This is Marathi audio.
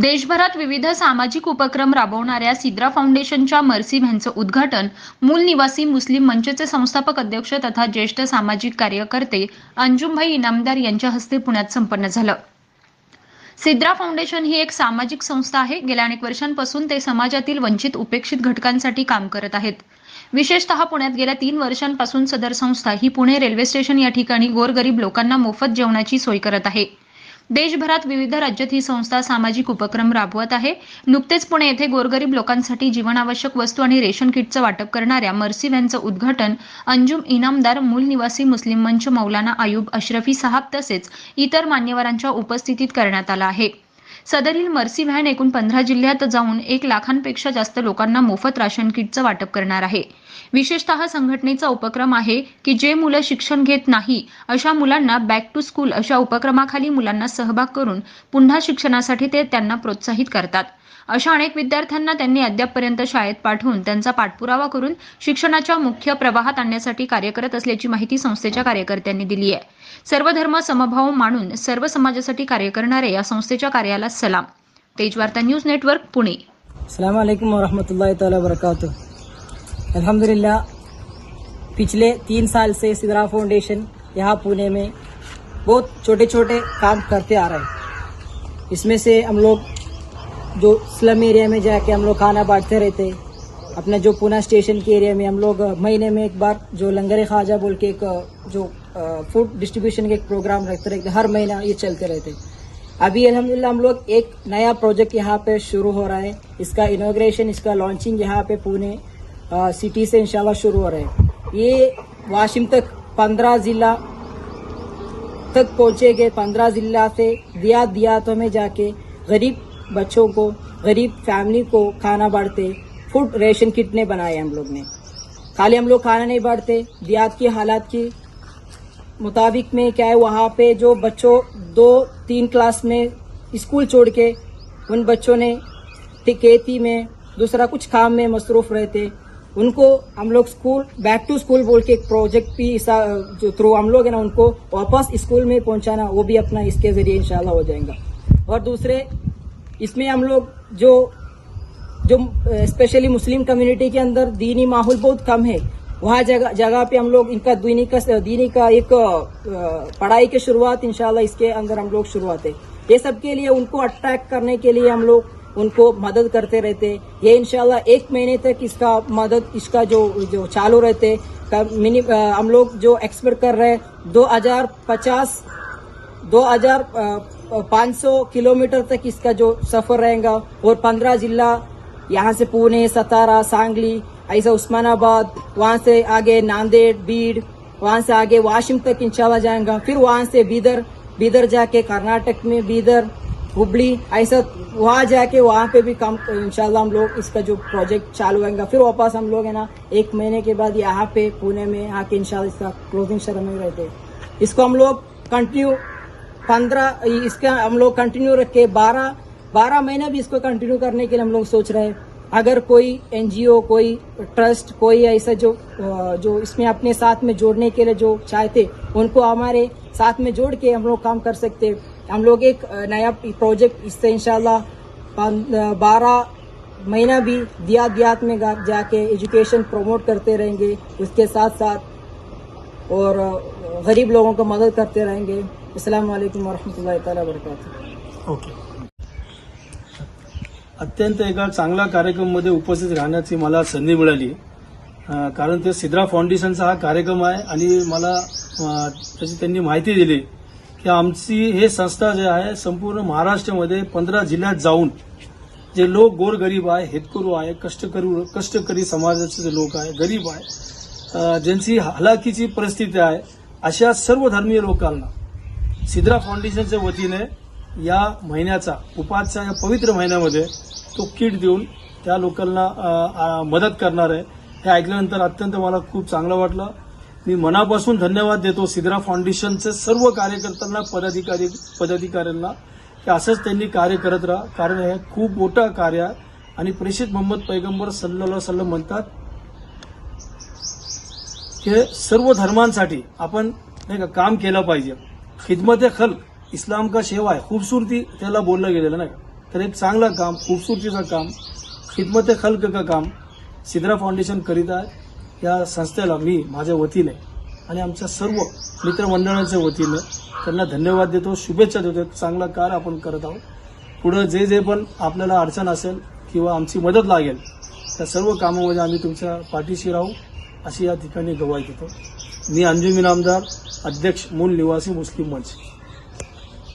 देशभरात विविध सामाजिक उपक्रम राबवणाऱ्या सिद्रा फाउंडेशनच्या मर्सी यांचं उद्घाटन मूल निवासी मुस्लिम मंचचे संस्थापक अध्यक्ष तथा ज्येष्ठ सामाजिक कार्यकर्ते अंजुमभाई इनामदार यांच्या हस्ते पुण्यात संपन्न झालं. सिद्रा फाउंडेशन ही एक सामाजिक संस्था आहे. गेल्या अनेक वर्षांपासून ते समाजातील वंचित उपेक्षित घटकांसाठी काम करत आहेत. विशेषतः पुण्यात गेल्या तीन वर्षांपासून सदर संस्था ही पुणे रेल्वे स्टेशन या ठिकाणी गोरगरीब लोकांना मोफत जेवणाची सोय करत आहे. देशभरात विविध राज्यात ही संस्था सामाजिक उपक्रम राबवत आहे. नुकतेच पुणे येथे गोरगरीब लोकांसाठी जीवनावश्यक वस्तू आणि रेशन किटचं वाटप करणाऱ्या मर्सी व्हॅनचं उद्घाटन अंजुम इनामदार मूल निवासी मुस्लिम मंच मौलाना आयुब अशरफी साहब तसेच इतर मान्यवरांच्या उपस्थितीत करण्यात आलं आहे. सदरील मर्सी व्हॅन एकूण पंधरा जिल्ह्यात जाऊन एक लाखांपेक्षा जास्त लोकांना मोफत राशन किटचं वाटप करणार आहे. विशेषतः संघटनेचा उपक्रम आहे की जे मुलं शिक्षण घेत नाही अशा मुलांना बॅक टू स्कूल अशा उपक्रमाखाली मुलांना सहभाग करून पुन्हा शिक्षणासाठी ते त्यांना प्रोत्साहित करतात. अशा अनेक विद्यार्थ्यांना त्यांनी अद्यापपर्यंत शाळेत पाठवून त्यांचा पाठपुरावा करून शिक्षणाच्या मुख्य प्रवाहात आणण्यासाठी कार्य करत असल्याची माहिती संस्थेच्या कार्यकर्त्यांनी दिली आहे. सर्व धर्म समभाव मानून सर्व समाजासाठी कार्य करणाऱ्या या संस्थेच्या कार्याला सलाम. Tejvarta news network Pune. अस्सलाम वालेकुम वरहमतुल्लाहि ताला वबरकातुह अल्हम्दुलिल्लाह पिछले तीन साल से सिदरा फाउंडेशन यहाँ पुणे में बहुत छोटे छोटे काम करते आ रहे हैं। इसमें से हम लोग जो स्लम एरिया में जाके हम लोग खाना बांटते रहते, अपने जो पूना स्टेशन के एरिया में हम लोग महीने में एक बार जो लंगर ख्वाजा बोल के एक जो फ़ूड डिस्ट्रीब्यूशन के एक प्रोग्राम रखते रहते, हर महीना ये चलते रहते। अभी अलहमदिल्ला हम लोग एक नया प्रोजेक्ट यहाँ पे शुरू हो रहा है। इसका इनोग्रेशन इसका लॉन्चिंग यहाँ पे पुणे सिटी से इंशाल्लाह शुरू हो रहा है। ये वाशिम तक पंद्रह जिला तक पहुँचे गए, पंद्रह जिला से दियात दियातों में जाके गरीब बच्चों को, गरीब फैमिली को खाना बांटते, फ़ूड रेशन किट ने बनाए हम लोग ने। खाली हम लोग खाना नहीं बांटते देहात की हालात की मुताबिक में क्या है, वहाँ पे जो बच्चों, दो, तीन क्लास में स्कूल छोड़ के, उन बच्चों ने खेती में, दूसरा कुछ काम में मसरूफ रहते। उनको हम लोग स्कूल बैक टू स्कूल बोल के एक प्रोजेक्ट भी जो थ्रू हम लोग है ना, उनको वापस स्कूल में पहुंचाना, वो भी अपना इसके ज़रिए इंशाल्लाह हो जाएगा। और दूसरे इसमें हम लोग जो जो स्पेशली मुस्लिम कम्युनिटी के अंदर दीनी माहौल बहुत कम है। वहाँ जगह जगह पे हम लोग इनका दीनी का दीनी का एक पढ़ाई की शुरुआत इंशाल्लाह इसके अंदर हम लोग शुरुआत है। ये सब के लिए, उनको अट्रैक्ट करने के लिए हम लोग उनको मदद करते रहते ये इनशाला एक महीने तक इसका मदद, इसका जो जो चालू रहते मिनी हम लोग जो एक्सपेक्ट कर रहे हैं, दो हज़ार पचास, दो हज़ार पाँच सौ किलोमीटर तक इसका जो सफ़र रहेगा और पंद्रह जिला यहाँ से पुणे, सतारा, सांगली, ऐसा उस्मानाबाद, वहाँ से आगे नांदेड़, बीड़, वहाँ से आगे वाशिम तक इंशाल्लाह जाएगा। फिर वहाँ से बीदर बीदर जाके कर्नाटक में बीदर, हुबली, ऐसा वहाँ जाके वहाँ पे भी काम, इंशाल्लाह हम लोग इसका जो प्रोजेक्ट चालू होगा फिर वापस हम लोग है ना, एक महीने के बाद यहाँ पे पुणे में आके इंशाल्लाह इसका क्लोजिंग सेरेमनी रहते इसको हम लोग कंटिन्यू पंद्रह इसका हम लोग कंटिन्यू रख, बारह बारह महीने भी इसको कंटिन्यू करने के लिए हम लोग सोच रहे हैं। अगर कोई एनजीओ कोई ट्रस्ट कोई ऐसा जो जो इसमें अपने साथ में जोड़ने के लिए जो चाहते, उनको हमारे साथ में जोड़ के हम लोग काम कर सकते हम लोग एक नया प्रोजेक्ट इससे इंशाल्लाह बारह महीना भी दिया दियात में जाके एजुकेशन प्रमोट करते रहेंगे। उसके साथ साथ और गरीब लोगों को मदद करते रहेंगे। अस्सलाम वालेकुम वरहमतुल्लाहि ताला वबरकातुहू ओके। अत्यंत एका चांगल्या कार्यक्रममध्ये उपस्थित राहण्याची मला संधी मिळाली. कारण ते सिद्रा फाउंडेशनचा हा कार्यक्रम आहे आणि मला त्याची त्यांनी माहिती दिली की आमची हे संस्था जे आहे संपूर्ण महाराष्ट्रामध्ये पंधरा जिल्ह्यात जाऊन जे लोक गोरगरीब आहे हेतकरू आहे कष्टकरू कष्टकरी समाजाचे जे लोक आहे गरीब आहे ज्यांची हलाखीची परिस्थिती आहे अशा सर्व धर्मीय लोकांना सिद्रा फाउंडेशनच्या वतीने या महिन्याचा उपासच्या या पवित्र महिन्यामध्ये तो किट देऊन त्या लोकांना मदत करणार आहे. हे ऐकल्यानंतर अत्यंत मला खूप चांगलं वाटलं. मी मनापासून धन्यवाद देतो सिद्रा फाउंडेशनचे सर्व कार्यकर्त्यांना पदाधिकारी पदाधिकाऱ्यांना की असंच त्यांनी कार्य करत राहा. कारण हे खूप मोठं कार्य आहे आणि प्रेषित मोहम्मद पैगंबर सल्लल्लाहु सल्लम म्हणतात की सर्व धर्मांसाठी आपण नाही का काम केलं पाहिजे. खिदमत खल्क इस्लाम का सेवा आहे खूबसूरती त्याला बोललं गेलेलं नाही. तर एक चांगलं काम खूबसूरतीचं काम खिदमत खल्क का काम सिद्रा फाउंडेशन करीत आहे. या संस्थेला मी माझ्या वतीने आणि आमच्या सर्व मित्रमंडळांच्या वतीने त्यांना धन्यवाद देतो शुभेच्छा देतो. एक चांगलं कार्य आपण करत आहोत. पुढं जे जे पण आपल्याला अडचण असेल किंवा आमची मदत लागेल त्या सर्व कामामध्ये आम्ही तुमच्या पाठीशी राहू. अशी या ठिकाणी गवाही देतो. मी अंजुमिन आमदार अध्यक्ष मूल निवासी मुस्लिम मंच.